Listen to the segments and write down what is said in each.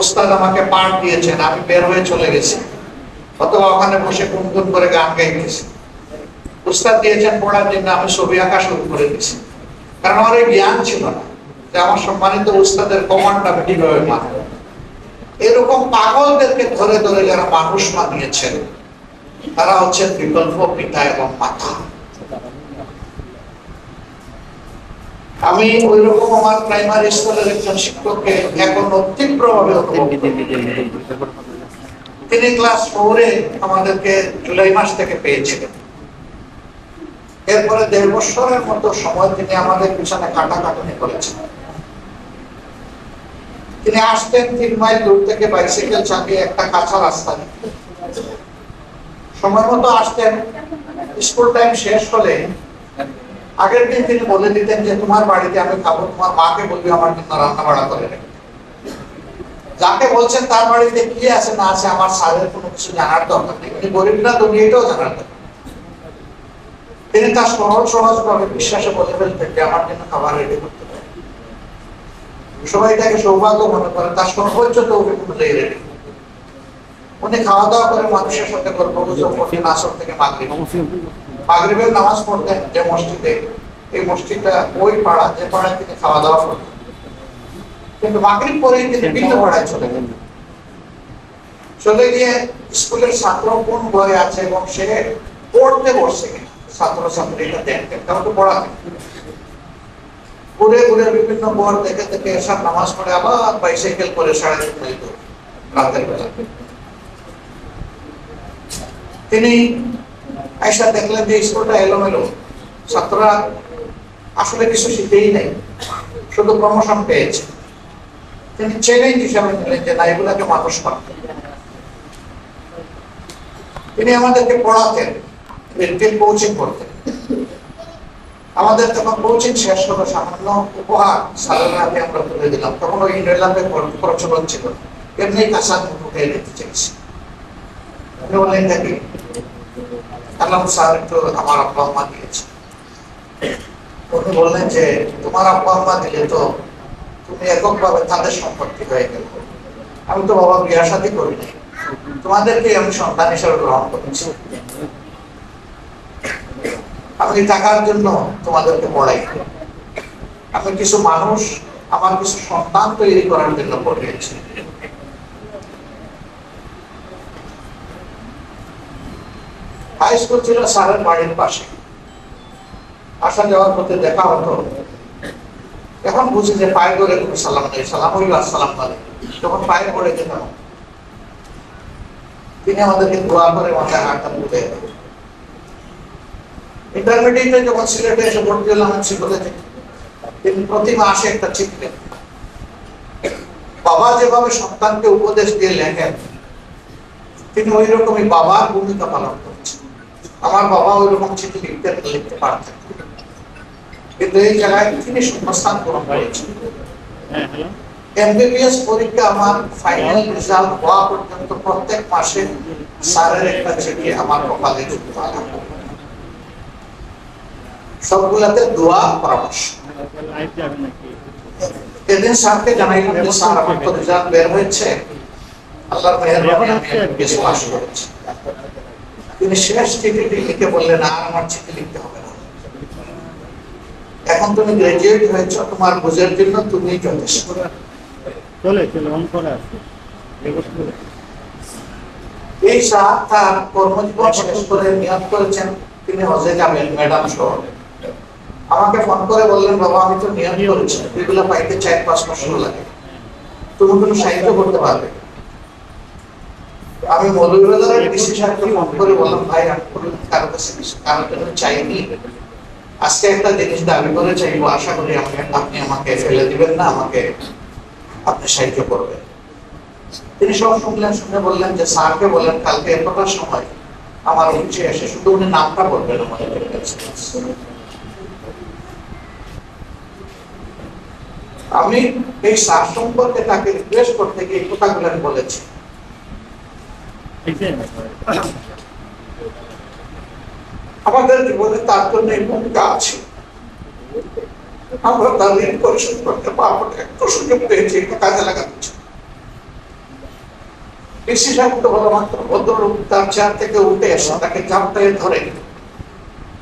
ওস্তাদ আমাকে পাঠ দিয়েছেন, আমি বের হয়ে চলে গেছি। অথবা ওখানে বসে গুনগুন করে গান গাইতেছি। উস্তাদ দিয়েছেন পড়ার জন্য, আমি ছবি আঁকা শুরু করে দিয়েছি। কারণ আমার এই জ্ঞান ছিল না, যে আমার সম্মানিত উস্তাদের কমান্ড আমি কীভাবে মানব? এরকম পাগলদেরকে ধরে ধরে যারা মানুষ মানিয়েছেন, তারা হচ্ছেন বিকল্প পিতা এবং মাতা। আমি ওই রকম আমার প্রাইমারি স্কুলের একজন শিক্ষককে এখন তীব্রভাবে তিনি ক্লাস ফোরে আমাদেরকে জুলাই মাস থেকে পেয়েছিলেন। এরপরে দেড় বছরের মতো সময় তিনি আমাদের পিছনে কাটাকাটুনি করেছেন। তিনি আসতেন তিন মাইল দূর থেকে বাইসাইকেল চালিয়ে একটা কাঁচা রাস্তা সময় মতো আসতেন। স্কুল টাইম শেষ হলে আগের দিন তিনি বলে দিতেন যে, তোমার বাড়িতে আমি খাব, তোমার মাকে বলবি আমার জন্য রান্না বাড়া করে রেখে। যাকে বলছেন, তার বাড়িতে কি আছে, না আছে, আমার স্যারের কোনো কিছু জানার দরকার নেই। উনি গরিব না তুমি এটাও জানার দরকার তিনি তার সহজ সহজ ভাবে বিশ্বাসে বলে ফেলতেন যে, আমার জন্য খাবার রেডি করতে পারে সবাই তাকে সৌভাগ্য মনে করে, তার সর্বোচ্চ তৌফিক অনুযায়ী রেডি উনি খাওয়া দাওয়া করে মানুষের সাথে গল্প গুজব আসর থেকে মাগরিব। মাগরিবের নামাজ পড়তেন যে মসজিদে, এই মসজিদটা ওই পাড়া, যে পাড়ায় তিনি খাওয়া দাওয়া করতেন। কিন্তু মাগরিব পরেই তিনি ভিন্ন পাড়ায় চলে গেলেন। চলে গিয়ে স্কুলের ছাত্র কোন আছে এবং সে পড়তে বসছে ছাত্র ছাত্রীরা দেখতেন পড়াতেন ঘুরে ঘুরে বিভিন্ন বর দেখে দেখে নামাজ পড়ে আবার বাইসাইকেল করে সাড়ে তিন মাইল রাতের বেলা। তিনি আয়সা দেখলেন যে স্কুলটা এলোমেলো। ছাত্ররা আসলে কিছু শিখেই নাই, শুধু প্রমোশন পেয়েছে। তিনি চ্যালেঞ্জ হিসাবে নিলেন যে না, এগুলাকে মানুষ করতে তিনি আমাদেরকে পড়াতেন ব্যক্তির কোচিং করতেন। আমাদের তখন কোচিং শেষ হলো, সামান্য উপহার সাধারণ হাতে আমরা তুলে দিলাম। তখন ওই ইংরেলান্ডে প্রচলন ছিল। এমনি কাঁচা ঢুকে দিতে চেয়েছি। বললেন দেখি আল্লাহ স্যার একটু আমার আব্বা আম্মা দিয়েছে। উনি বললেন যে, তোমার আব্বা আম্মা দিলে তো তুমি তাদের সম্পত্তি হয়ে গেল। আমি তো বাবা বিয়া শাদী করি নাই। তোমাদেরকে আমি সন্তান হিসেবে গ্রহণ করেছি। আমি টাকার জন্য তোমাদেরকে পড়াই। আমি কিছু মানুষ আমার কিছু সন্তান তৈরি করার জন্য পড়িয়েছি। হাই স্কুল ছিল স্যারের বাড়ির পাশে। আসা যাওয়ার পথে দেখা হতো। এখন বুঝি যে পায়ে ধরে কোনো সালাম নেই সালাম হইল আসসালাম আলাইকুম যখন পায়ে পড়ে যেতাম তিনি আমাদেরকে দোয়া করে মাথায় হাতটা তুলে ইন্টারমিডিয়েটে যখন সিলেটে এসে ভর্তি হলাম শিক্ষকে তিনি প্রতি মাসে একটা চিঠি বাবা যেভাবে সন্তানকে উপদেশ দিয়ে লেখেন, তিনি ওই রকমই বাবার ভূমিকা পালন করছেন আমার বাবা ওই রকম চিঠি লিখতে লিখতে পারতেন। কিন্তু এই জায়গায় তিনি শূন্যস্থান পূরণ করেছেন। এমবিবিএস পরীক্ষা আমার ফাইনাল রেজাল্ট হওয়া পর্যন্ত প্রত্যেক মাসে স্যারের একটা চিঠি আমার কপালে সবগুলাতে দোয়া পরামর্শ। এদিন স্যারকে জানাইলাম যে স্যার আমার তো রেজাল্ট বের হয়েছে। আল্লাহর মেহেরবানি আমি এমবিবিএস পাস করেছি। তিনি শেষ চিঠিটি লিখে বললেন আর আমার চিঠি লিখতে হবে না। এখন তুমি গ্রাজুয়েট হয়েছ তোমার বুঝের জন্য তুমি যথেষ্ট। চলে চলে অন করা আছে এই সাহ তার কর্মজীবন শেষ করে নিয়োগ করেছেন তিনি হজে যাবেন ম্যাডাম সহ। আমাকে ফোন করে বললেন বাবা আমি তো নিয়োগ করেছি। এগুলো পাইতে চার পাঁচ বছর লাগে। তুমি কোনো সাহায্য করতে পারবে? আমি আমি আজকে একটা জিনিস সাহায্য করবেন। তিনি সব শুনলেন, শুনে বললেন যে স্যারকে বললেন, কালকে এতটার সময় আমার অফিসে এসে শুধু উনি নামটা বলবেন আমি এই স্যার সম্পর্কে তাকে রিকোয়েস্ট করতে গিয়ে কথাগুলো বলেছি। আমাদের জীবনে তার জন্য এই ভূমিকা আছে। আমরা তার ঋণ পরিশোধ করতে পারব একটু সুযোগ পেয়েছি একটু কাজে লাগাতে চাই। ডিসি সাহেব মাত্র ভদ্রলোক তার চেয়ার থেকে উঠে এসে তাকে জাপটায় ধরে।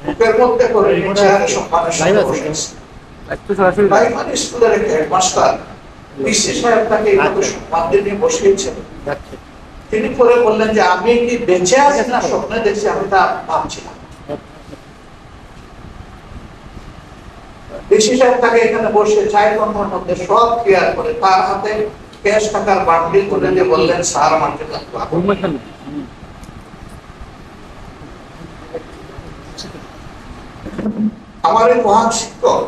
বুকের মধ্যে করে চেয়ারে সম্মানের সাথে বসে আছে। প্রাইমারি স্কুলের এক হেডমাস্টার। ডিসি সাহেব তাকে এইভাবে সম্মান দিয়ে বসিয়েছেন যাচ্ছে তিনি পরে বললেন যে, আমি কি বেঁচে আছি না? স্বপ্নে দেখছি, আমি তা ভাবছি না ডিসি সাহেব তাকে এখানে বসে চায়ের ঘণ্টার মধ্যে সব করে তার হাতে ক্যাশ টাকার দিয়ে বললেন আমার এই মহান শিক্ষক,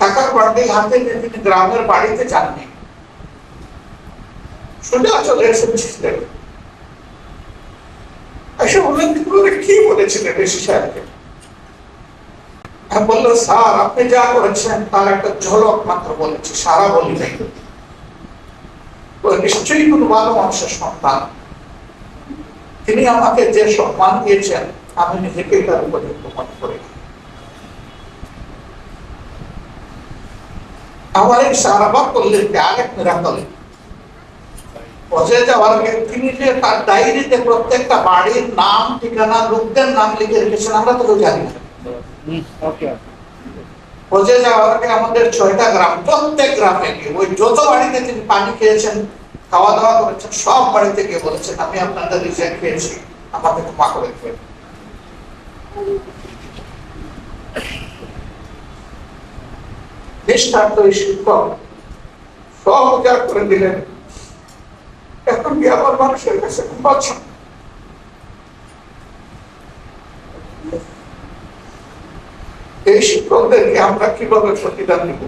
টাকার বান্ডিল হাতে নিয়ে তিনি গ্রামের বাড়িতে যাননি। সোজা চলে এসে বললেন "তুমি কি বলেছিলেন ঋষি সাহেবকে? বলল স্যার, আপনি যা করেছেন তার একটা ঝলক মাত্র বলেছি, সারা বলি নাই। নিশ্চয়ই কোনো ভালো মানুষের সন্তান। তিনি আমাকে যে সম্মান দিয়েছেন, আমি নিজেকে তার উপযুক্ত মনে করি আমার এই সারাবাদ করলেন আরেক মিরাকল পচে যাওয়ার তিনি যে তার ডায়েরিতে প্রত্যেকটা বাড়ির নাম ঠিকানা লোকদের নাম লিখে রেখেছেন আমরা তো কেউ জানি না। ওকে। পচে যাওয়ার আগে আমাদের ছয়টা গ্রাম প্রত্যেক গ্রামে গিয়ে ওই যত বাড়িতে তিনি পানি খেয়েছেন খাওয়া দাওয়া করেছেন সব বাড়িতে গিয়ে বলেছেন আমি আপনাদের রিজেক্ট খেয়েছি আমাকে ক্ষমা করে দেবেন। এই শিক্ষক সব উজাড় করে দিলেন। এখন কি আমার মানুষের কাছে ঘুমাচ্ছেন এই শিক্ষকদেরকে আমরা কীভাবে প্রতিদান দিব